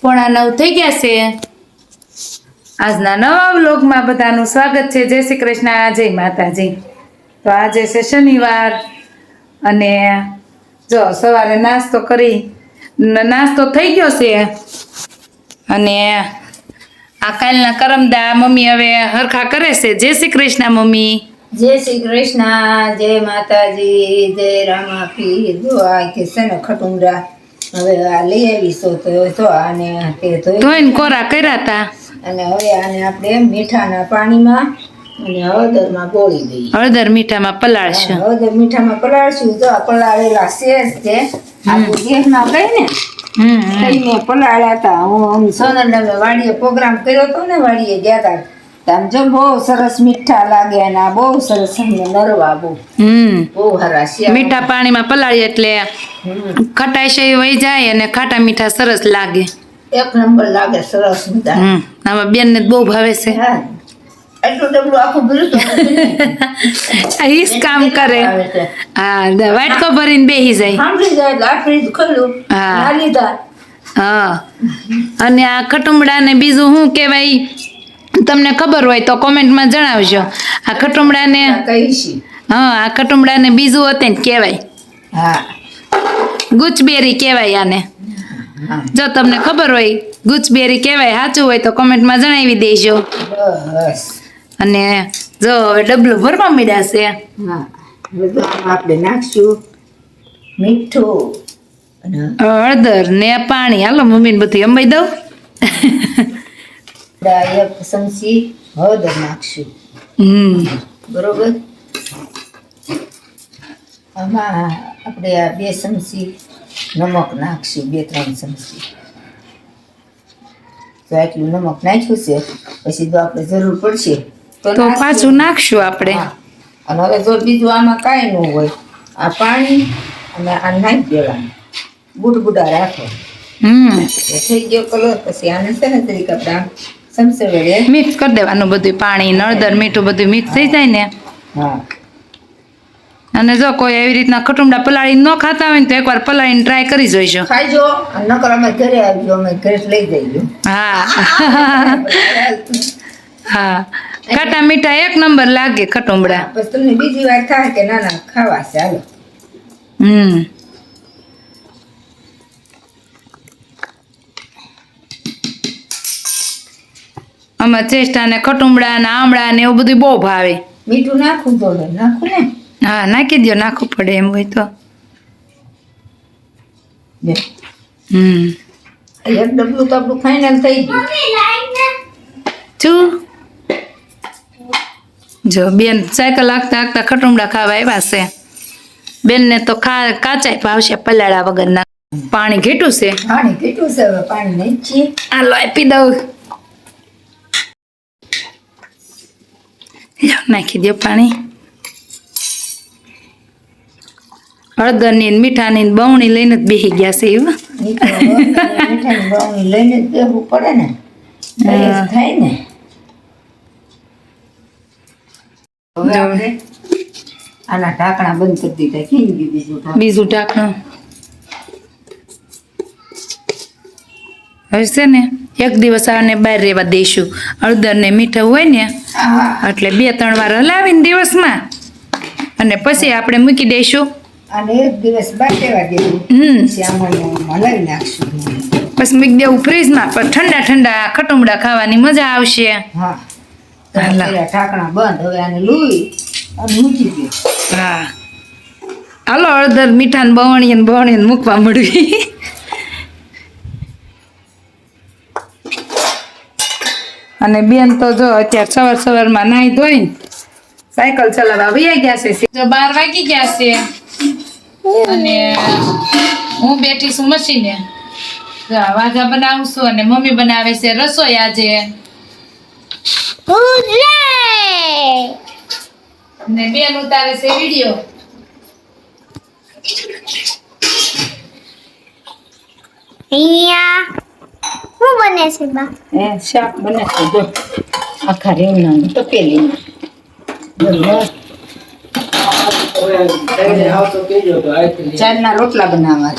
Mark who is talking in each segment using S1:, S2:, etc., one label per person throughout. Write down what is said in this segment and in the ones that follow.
S1: પોણા નવ થઈ ગયા છે. આજના નવા વ્લોગમાં બધાનું સ્વાગત છે. જય શ્રી કૃષ્ણ, જય માતાજી. તો આજે છે શનિવાર અને જો સવારે નાસ્તો કરી નાસ્તો થઈ ગયો છે. અને આ કાલના કરમદા મમ્મી હવે હરખા કરે છે. જય શ્રી કૃષ્ણ મમ્મી.
S2: જય શ્રી કૃષ્ણ, જય માતાજી, જય રામા પી આ કે છે ને ખટુંડા હવે આ લઈ આવીશું તો તો આને તે
S1: ધોઈને કોરા કર્યા હતા
S2: અને હવે આને આપણે મીઠાના પાણીમાં અને હળદરમાં બોળી દઈએ.
S1: હળદર મીઠામાં પલાળશું.
S2: હળદર મીઠામાં પલાળશું. જો આ પલાળેલા શેષ છે આપણું ગેસમાં ગઈ ને?
S1: હમ
S2: પલાળ્યા હતા હું સોનલ વાડીએ પ્રોગ્રામ કર્યો હતો ને વાડીએ ગયા હતા તો. આમ જો બહુ સરસ મીઠા લાગે અને આ બહુ સરસ નરવા બહુ.
S1: હમ.
S2: બહુ હરા
S1: મીઠા પાણીમાં પલાળીએ એટલે છે વહી જાય અને ખાટા મીઠા સરસ લાગે.
S2: એક નંબર લાગે સરસ બધા.
S1: હમ. આમાં બેન ને બહુ ભાવે છે.
S2: હા. એટલું ડબલું આખું ભર્યું
S1: ઈસ કામ કરે. હા વાટકો ભરીને બેહી જાય.
S2: સાંભળી જાય આટલી
S1: હા.
S2: લીધા.
S1: હા. અને આ ખટુંબડા ને બીજું શું કહેવાય? તમને ખબર હોય તો કોમેન્ટમાં જણાવજો. આ ખટુંબડાને હા આ ખટુંબડાને બીજું હતું ને કહેવાય.
S2: હા.
S1: ગુચબેરી કહેવાય આને. જો તમને ખબર હોય ગુચબેરી કહેવાય સાચું હોય તો કોમેન્ટમાં જણાવી દેજો. અને જો હવે ડબલું ભરવા મળ્યા છે.
S2: આપણે નાખશું. મીઠું.
S1: હળદર ને પાણી. હાલો મમ્મીને બધું અંબાઈ દઉં.
S2: આપણે એક હદ નાખશું બરોબર? આમાં આપણે આ બે ચમચી નમક નાખશું બે ત્રણ ચમચી તો આટલું નમક નાખ્યું છે પછી જો આપણે જરૂર પડશે
S1: તો પાછું નાખશું આપણે.
S2: અને હવે જો બીજું આમાં કાંઈ ન હોય આ પાણી અને આ નાખી દેવાનું. બુડબુડા રાખો.
S1: હમ.
S2: થઈ ગયો કલર પછી આને છે ને તરીકે આપણે ચમચે વડે
S1: મિક્સ કરી દેવાનું બધું પાણી નળદર મીઠું બધું મિક્સ થઈ જાય ને.
S2: હા.
S1: અને જો કોઈ એવી રીતના ખટુમડા પલાળીને ન ખાતા હોય ને તો એકવાર પલાળીને ટ્રાય કરી જોઈજો.
S2: ખાઈજો નકર અમે ઘરે આવજો અમે ઘરે લઈ જઈજો.
S1: હા. હા. ખાટા મીઠા એક નંબર લાગે ખટુંબડા.
S2: પછી તમને બીજી વાર થાય કે ના ના ખાવા છે હાલો.
S1: હમ. આમાં ચેસ્ટા ને ખટુમડા ને આમળા ને એવું બધું બહુ ભાવે.
S2: મીઠું નાખવું પડે નાખું ને?
S1: હા નાખી દો નાખવું પડે એમ હોય તો. હમ.
S2: એક ડબલું તો આપણું ફાઇનલ થઈ ગયું.
S1: શું જો. બેન સાયકલ હાંકતા હાંકતા ખટુમડા ખાવા આવ્યા છે. બેનને તો ખા કાચાય ભાવશે પલાળા વગરના. પાણી ઘેટું છે.
S2: પાણી ઘેટું છે હવે પાણી નહીં છીએ
S1: આ લો આપી દઉં. નાખી દો પાણી. હળદરની મીઠાની બવણી લઈને જ બેસી ગયા છે એવું.
S2: મીઠાની લઈને જ બેસવું પડે ને. થાય ને. આના ઢાંકણા બંધ કરી દીધા. બીજું ઢાંકણું.
S1: બીજું ઢાંકણું હવે છે ને એક દિવસ આને બહાર રહેવા દઈશું. હળદર ને મીઠું હોય ને એટલે બે ત્રણ વાર હલાવીને દિવસમાં. અને પછી આપણે મૂકી દઈશું.
S2: અને એક દિવસ હલાવી નાખશું.
S1: પછી મૂકી દેવું ફ્રીજમાં પણ ઠંડા ઠંડા ખટુમડા ખાવાની મજા આવશે.
S2: હા. ઢાંકણા બંધ. હવે આને લૂઈ અને મૂકી દે.
S1: હા. હાલો હળદર મીઠા ને બવણીએ ને બવણી ને મૂકવા મળવી અને બેન તો જો અત્યારે સવાર સવારમાં નાહી ધોઈ સાયકલ ચલાવવા વૈયા ગયા છે. જો બાર વાગી ગયા છે. અને હું બેઠી છું મશીને. વાઘા બનાવું છું અને મમ્મી બનાવે છે રસોઈ આજે. ને બેન ઉતારે છે વીડિયો.
S3: અહીંયા શું બને છે બા.
S2: એ શાક બને છે જો. આખા રીંગણાનું તપેલી ચારના રોટલા બનાવવા.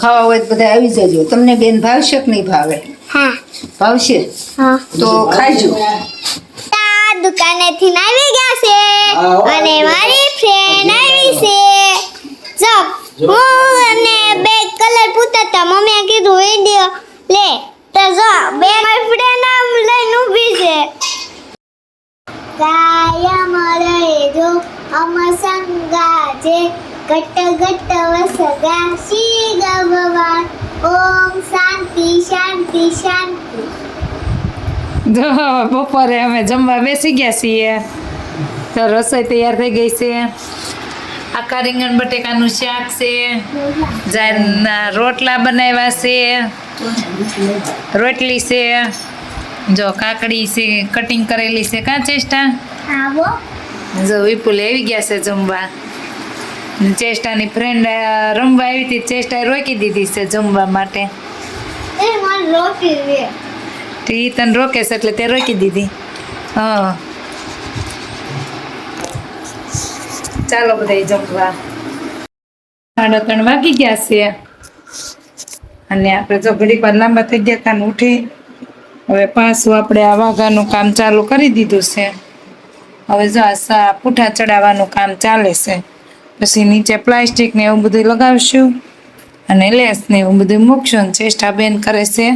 S2: ખાવા હોય તો બધા આવી જજો. તમને બેન ભાવશે કે નહીં ભાવે?
S3: હા.
S2: ભાવશે?
S3: હા.
S2: તો ખાજો
S3: તા દુકાનેથી આવી ગયા છે અને મારી ફ્રેન્ડ આવી છે. જો હું અને બે કલર પૂતા હતા મમ્મીએ કીધું વિડિયો લે તો જો બે મારી ફ્રેન્ડ આમ લઈને ઊભી છે. કાયમ રહેજો અમ સંગા જે ઘટ ઘટ વસગા શ્રી ભગવાન ઓમ શાંતિ શાંતિ શાંતિ.
S1: જો બપોરે અમે જમવા બેસી ગયા છીએ. તો રસોઈ તૈયાર થઈ ગઈ છે. આખા રીંગણ બટેકાનું શાક છે. રોટલા બનાવ્યા છે. રોટલી છે જો કાકડી છે કટિંગ કરેલી છે કાં ચેષ્ટા? જો વિપુલ આવી ગયા છે જમવા. ચેષ્ટાની ફ્રેન્ડ રમવા આવી હતી ચેષ્ટાએ રોકી દીધી છે જમવા માટે.
S3: એ
S1: તને રોકે છે એટલે તે રોકી દીધી. હા. ચાલો બધા જમવા. સાડા ત્રણ વાગી ગયા છે. અને આપણે જો ઘડીક વાર લાંબા થઈ ગયા હતા ઉઠી, હવે પાછું આપણે આ વાઘાનું કામ ચાલુ કરી દીધું છે. હવે જો આ પૂઠા ચડાવવાનું કામ ચાલે છે. પછી નીચે પ્લાસ્ટિક ને એવું બધું લગાવશું અને લેસ ને એવું બધું મૂકશું અને ચેષ્ટા બેન કરે છે.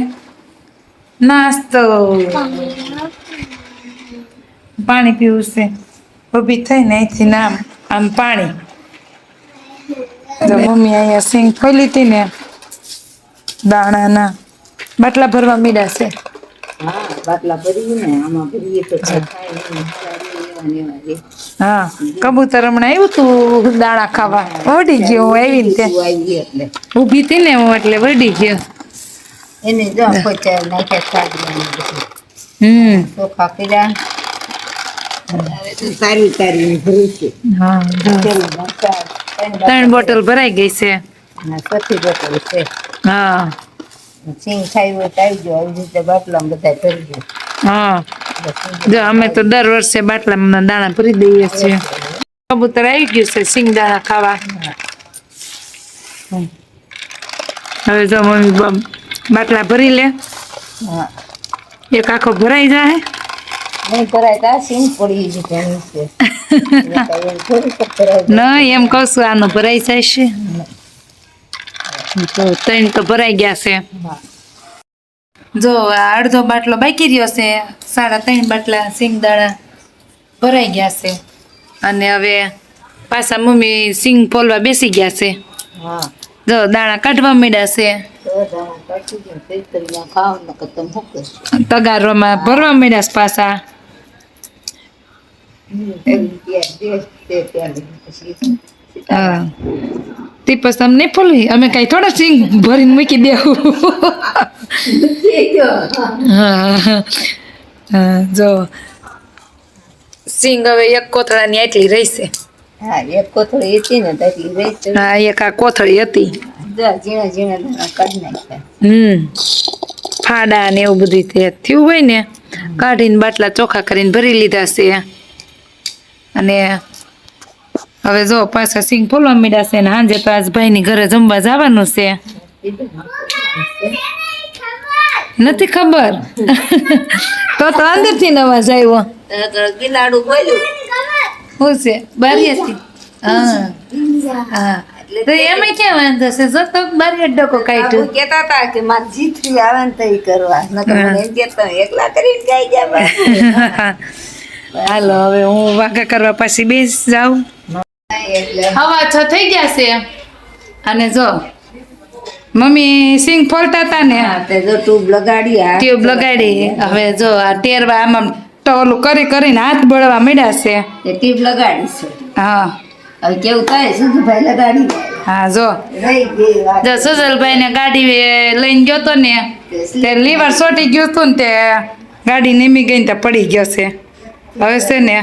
S1: નાસ્તો. પાણી પીવું છે. ઊભી થઈને અહીંથી નામ, આમ પાણી. મમ્મી અહીંયા સિંગ ખોલી હતી ને દાણાના બાટલા ભરવા મીડા છે.
S2: હા બાટલા ભરીએ ને આમાં તો.
S1: હા. કબૂતર હમણાં આવ્યું તું દાણા ખાવા? વડી ગયો હું આવી ને
S2: એટલે.
S1: ઊભી હતી ને હું એટલે વડી ગયો.
S2: એને જો પચાવી નાખ્યા.
S1: હમ.
S2: ચોખા હવે સારી સારી ભરી છે.
S1: હા
S2: ત્રણ
S1: બોટલ ભરાઈ ગઈ છે.
S2: ચોથી બોટલ છે.
S1: હા.
S2: સિંગ ખાઈ હોય તો આવી જાઓ આવી રીતે બાટલામાં બધા ભરી દો.
S1: હા. જો અમે તો દર વર્ષે બાટલામાં દાણા ભરી દઈએ છીએ. કબૂતર આવી ગયું છે સિંગ દાણા ખાવા. હવે જો મમ્મી બાટલા ભરી લે. એક આખો ભરાઈ જાય
S2: નહીં ભરાય તો સિંગ પડી ઘણી છે એટલે એમ થોડી તો ભરાય
S1: ન એમ કહું છું આનો ભરાઈ જાય છે તો ત્રણ તો ભરાઈ ગયા છે જો આ અડધો બાટલો બાકી રહ્યો છે સાડા ત્રણ બાટલા સિંગ દાણા ભરાઈ ગયા છે અને હવે પાછા મમ્મી સિંગ ફોલવા બેસી ગયા છે
S2: હા
S1: જો દાણા કાઢવા મળ્યા છે
S2: તો દાણા કાઢી દો ખેતરમાં ખાવ ને કે તમે શું કરશો
S1: તગારોમાં ભરવા મળ્યા છે પછી હા તે પછી અમને ફોલવી. અમે કઈ થોડા સિંગ ભરીને મૂકી દેવું. હા જો. સિંગ હવે એક કોથળાની આટલી રહેશે.
S2: હા એક કોથળી હતી ને એટલી રહી
S1: હા એક આ કોથળી હતી.
S2: ઝીણા ઝીણા કાઢી નાખ્યા.
S1: હમ. ફાડા ને એવું બધું તે થયું હોય ને કાઢીને બાટલા ચોખ્ખા કરીને ભરી લીધા છે. અને હવે જો પાછા સિંગ ફોલવા મીડા છે ને સાંજે તો આજ ભાઈની ઘરે જમવા જવાનું છે. નથી ખબર? તો તો અંદરથી અવાજ આવ્યો.
S2: ગિલાડું બોલ્યું
S1: શું છે? બારીએથી હા. હા. તો એમાં ક્યાં વાંધો છે? જો તો બારી ડકો કાઢ્યું.
S2: હું કહેતા હતા કે મારે જીતરી આવે ને કરવા. નકર મને એમ કહેતા એકલા કરીને ગાઈ ગયા.
S1: હાલો હવે હું વાઘા કરવા પાછી બેસ જાઉં. હવા છ થઈ ગયા છે. અને જો મમ્મી સિંગ ફોલતા હતા ને?
S2: જો ટ્યુબ લગાડી
S1: ટ્યુબ લગાડી. હવે જો આ ટેરવા આમાં ટોલું કરી કરીને હાથ બળવા માંડ્યા છે.
S2: ટ્યુબ લગાડી છે.
S1: હા.
S2: હવે કેવું થાય સુધુભાઈ લગાડી
S1: હા જો. જો સુજલભાઈ ને ગાડી લઈને ગયો તો ને તે લીવર સોટી ગયું હતું ને તે ગાડી નીમી ગઈ ને પડી ગયો છે. હવે છે ને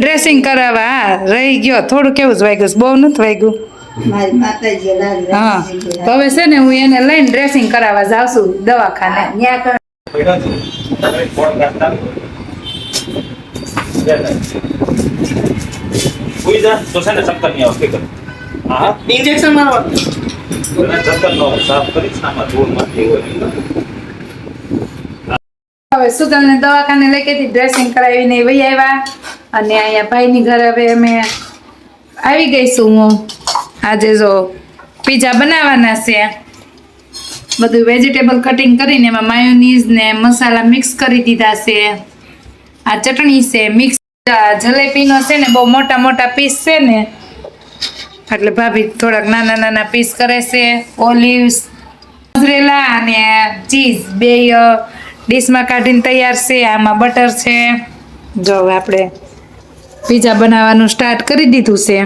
S1: ડ્રેસિંગ કરાવવા હા રહી ગયો. થોડું કેવું જ વાગ્યું બહુ નથી વાગ્યું. હા. તો હવે છે ને હું એને લઈને ડ્રેસિંગ કરાવવા જાઉં છું દવાખાને.
S4: ઇન્જેક્શન મારવા.
S5: સાફ કરીશ ને ધૂળ માટી હોય.
S1: હવે સુધલને દવાખાને લઈ ગઈ ડ્રેસિંગ કરાવીને વહી આવ્યા. અને અહીંયા ભાઈની ઘરે હવે અમે આવી ગઈશું હું. આજે જો પીઝા બનાવવાના છે. બધું વેજીટેબલ કટિંગ કરીને એમાં માયોનીઝ ને મસાલા મિક્સ કરી દીધા છે. આ ચટણી છે મિક્સ જલેબીનો છે ને બહુ મોટા મોટા પીસ છે ને. એટલે ભાભી થોડાક નાના નાના પીસ કરે છે ઓલિવ્સ મોઝરેલા અને ચીઝ બે ડીશમાં કાઢીને તૈયાર છે, આમાં બટર છે. જો આપણે પીઝા બનાવવાનું સ્ટાર્ટ કરી દીધું છે.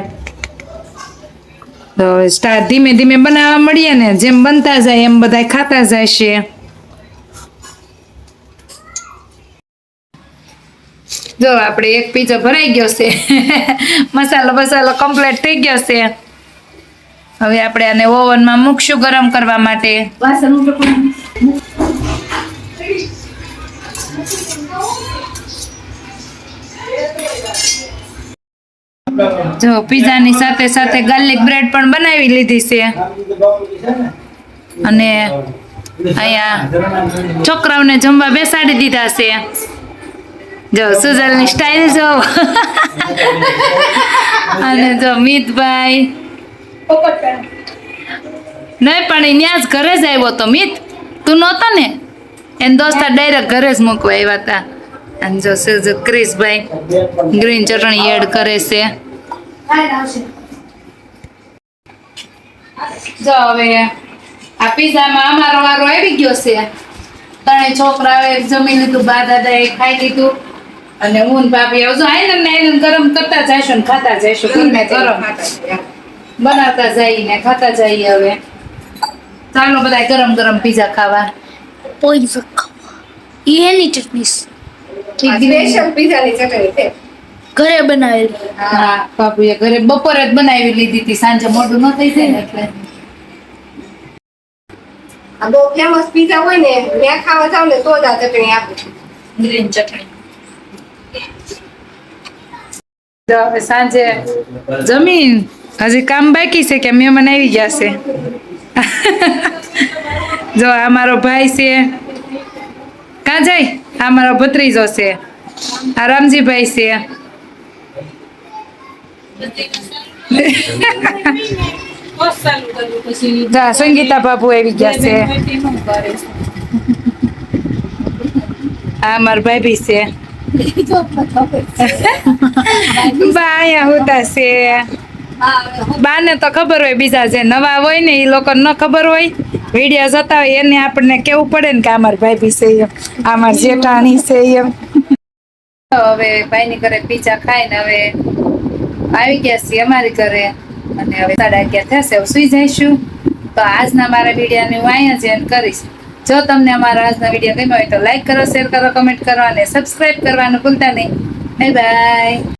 S1: તો સ્ટાર્ટ ધીમે ધીમે બનાવવા મળીએ ને, જેમ બનતા જાય એમ બધા ખાતા જાય છે. જો આપણે એક પીઝો ભરાઈ ગયો છે. મસાલો મસાલો કમ્પ્લીટ થઈ ગયો છે. હવે આપણે આને ઓવનમાં મૂકશું ગરમ કરવા માટે.
S2: વાસણ
S1: જો પીઝાની સાથે સાથે ગાર્લિક બ્રેડ પણ બનાવી લીધી છે. અને અહીંયા છોકરાઓને જમવા બેસાડી દીધા છે. જો, સુજલની સ્ટાઇલ જો. અને જો, મિતભાઈ. નહીં, પણ એ ન્યા જ ઘરે જ આવ્યો તો મિત, તું નહોતો ને? એને દોસ્તા ડાયરેક્ટ ઘરે જ મૂકવા આવ્યા હતા. અને જો, સુજ ક્રિશભાઈ ગ્રીન ચટણી એડ કરે છે. જો હવે આ પીઝામાં અમારો વારો આવી ગયો છે. ત્રણેય છોકરાઓએ જમી લીધું બા દાદાએ ખાઈ લીધું. અને હું ભાભી હવે આઈને ને આઈને ગરમ કરતા જઈશું ને ખાતા જઈશું ગરમે ગરમ. બનાવતા જઈએ ખાતા જઈએ હવે. ચાલો બધા ગરમ ગરમ પીઝા ખાવા.
S3: પોઈઝ એની ચટણી.
S2: સ્પેશિયલ પીઝાની ચટણી છે.
S3: ઘરે બનાવેલી.
S1: હા બાપુએ ઘરે બપોરે જ બનાવી લીધી હતી સાંજે મોઢું ન થઈ જાય ને એટલે.
S2: આ બહુ ફેમસ પીઝા હોય ને ત્યાં ખાવા જાવ ને તો જ આ ચટણી આપે.
S1: ગ્રીન ચટણી. સાંજે જમીન. હજી કામ બાકી છે કે મહેમાન આવી ગયા છે? જો આ મારો ભાઈ છે. કાં જાય? આ મારો ભત્રીજો છે. આ રામજીભાઈ છે. જા, સંગીતા બાબુ આવી ગયા છે. આ મારા ભાભી છે. બા અહીંયા હોતા છે. બાને તો ખબર હોય બીજા જે નવા હોય ને એ લોકો ન ખબર હોય. વીડિયો જોતા હોય, એને આપણને કેવું પડે ને કે અમાર ભાભી છે એમ અમાર જેઠાણી છે એમ. હવે ભાઈની ઘરે પીઝા ખાઈને હવે આવી ગયા છીએ અમારી ઘરે. અને હવે સાડા અગિયાર થશે હવે સુઈ જઈશું. તો આજના મારા વિડીયોને હું અહીંયા જ કરીશ. જો તમને અમારા આજના વીડિયો ગમ્યો હોય તો લાઈક કરો શેર કરો કમેન્ટ કરો અને સબસ્ક્રાઇબ કરવાનું ભૂલતા નહીં. Bye bye